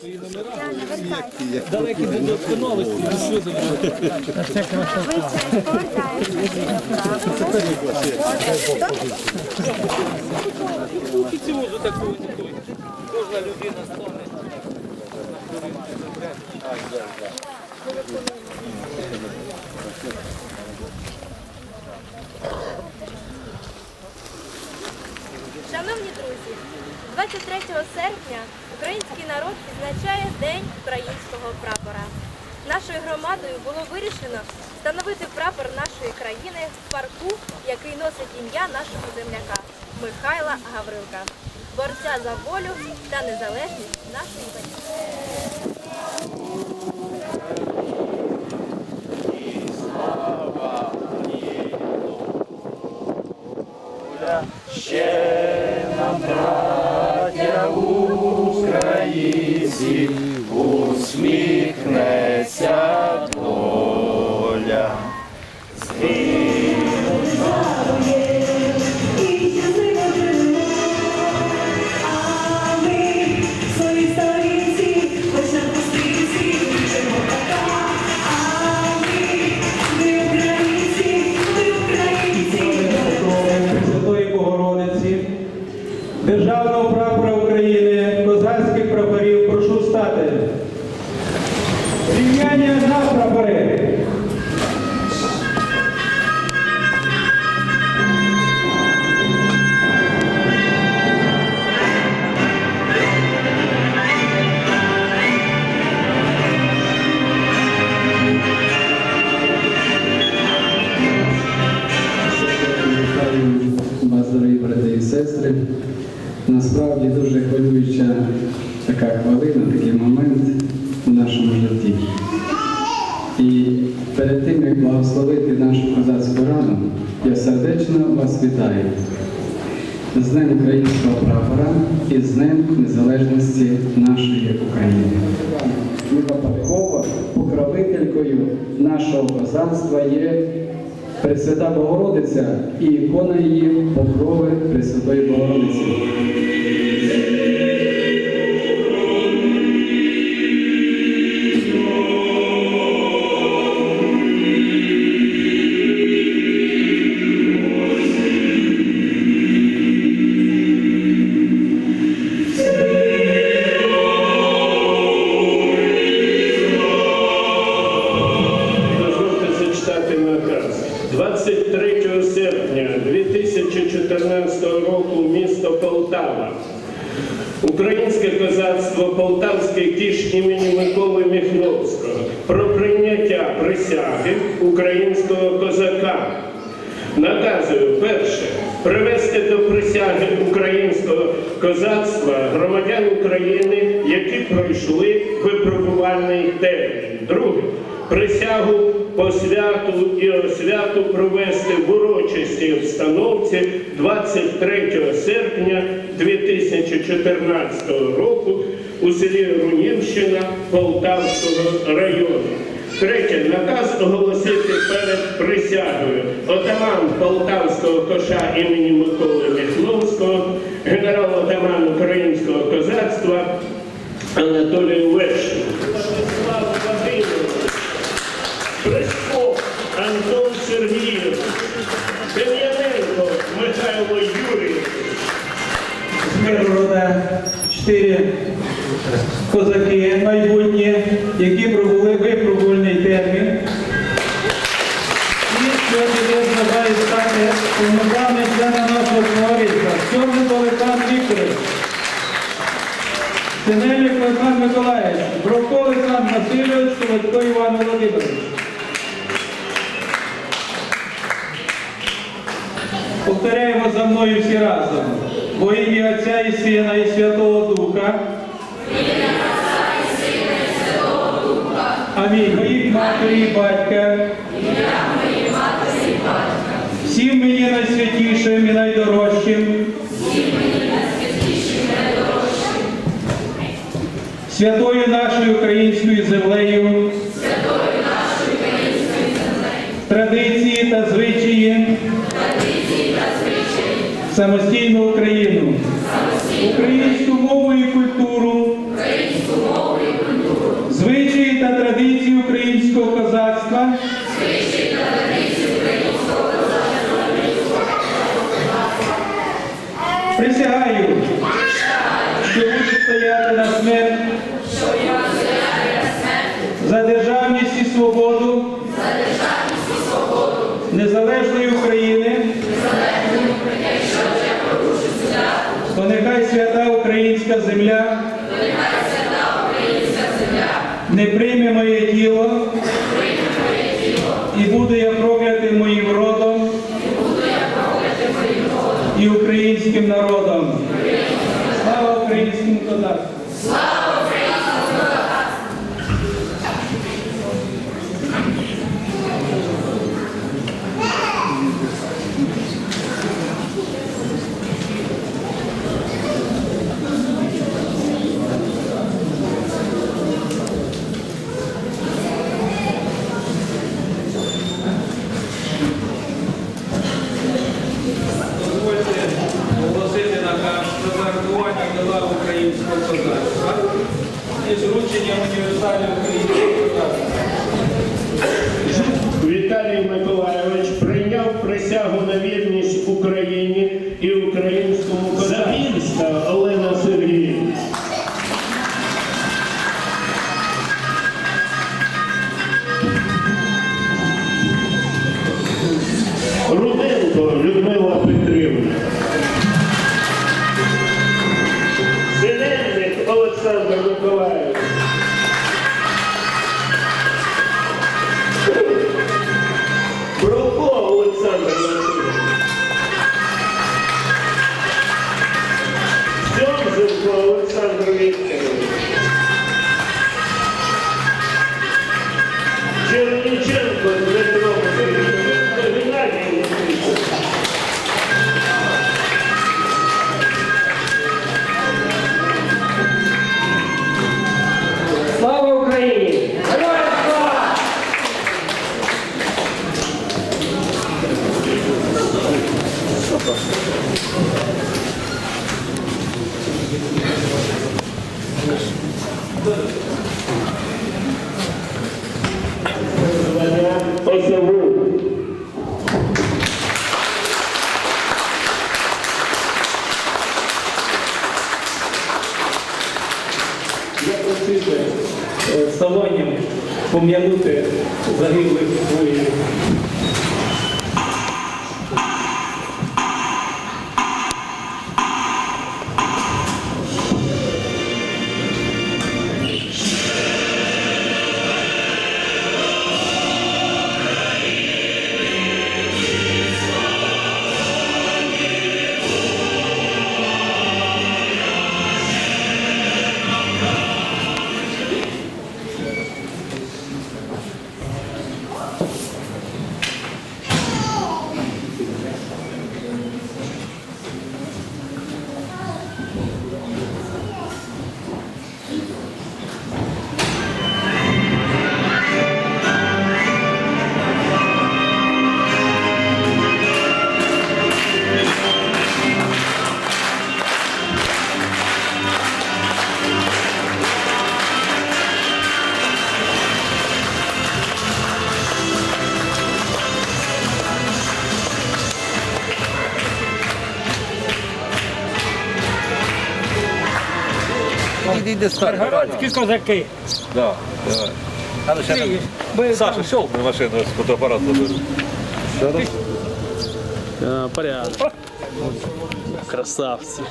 свої номера. Далекі до досконалості, ну що за І цього ж такого ніколи. Кожна людина стане. 23 серпня український народ відзначає День українського прапора. Нашою громадою було вирішено встановити прапор нашої країни в парку, який носить ім'я нашого земляка Михайла Гаврилка, борця за волю та незалежність нашої батьківщини. Свої Державного прапора України, козацьких прапорів, прошу стати. Рівняння на прапори. Вітаю з Днем українського прапора і з Днем Незалежності нашої України. Випадково покровителькою нашого козацтва є Пресвята Богородиця і ікона її покрови Пресвятої Богородиці. 2014 року місто Полтава. Українське козацтво Полтавський кіш імені Миколи Міхновського про прийняття присяги українського козака. Наказую перше привести до присяги українського козацтва громадян України, які пройшли випробувальний термін. Друге присягу по святу і освяту провести в урочистій обстановці 23 серпня 2014 року у селі Рунівщина Полтавського району. Третє. Наказ оголосити перед присягою отаман Полтавського коша імені Миколи Міхновського, генерал-отаман українського козацтва Анатолій Лещин. Владислав Антон Сергійович, Дем'яненко Михайло Юрійович, З Миргорода чотири козаки майбутні, які пробули випробувальний термін. І сьогодні десь бажаю стати повноправним членом нашого товариства. Чорний Олександр Вікторович, Синельник Олександр Миколаївич, Бровко Олександр Васильович, Солодько Іван Володимирович. Повторяємо за мною всі разом. Во ім'я Отця і Сина і Святого Духа. Амінь. Моїх матері і батька. Всім мені найсвятішим і найдорожчим. Святою нашою українською землею. самостійну Україну, українську мову і культуру, звичаї та традиції українського козацтва. Присягаю, що буду стояти на смерть за державу. То нехай свята українська земля не прийме моє тіло і буду я проклятим моїм родом і українським народом. Слава українському козацтву! Дозвольте оголосити наказ про зарахування до лав українського козацтва і зручення універсального українського козацтва. Віталій Миколайович прийняв присягу на вірність Україні і українському козацтву. Олена Сергіївна. Руденко Людмила Петрівна. Синельник Олександр Миколаївич. Сьомзенко Олександр Вікторович. Черніченко Я просив вставанням пом'янути загиблих воїнів. Градські козаки. Да, давай. Ми Саша, сел на машину, з фотоапарат заберу. Порядок. Красавці.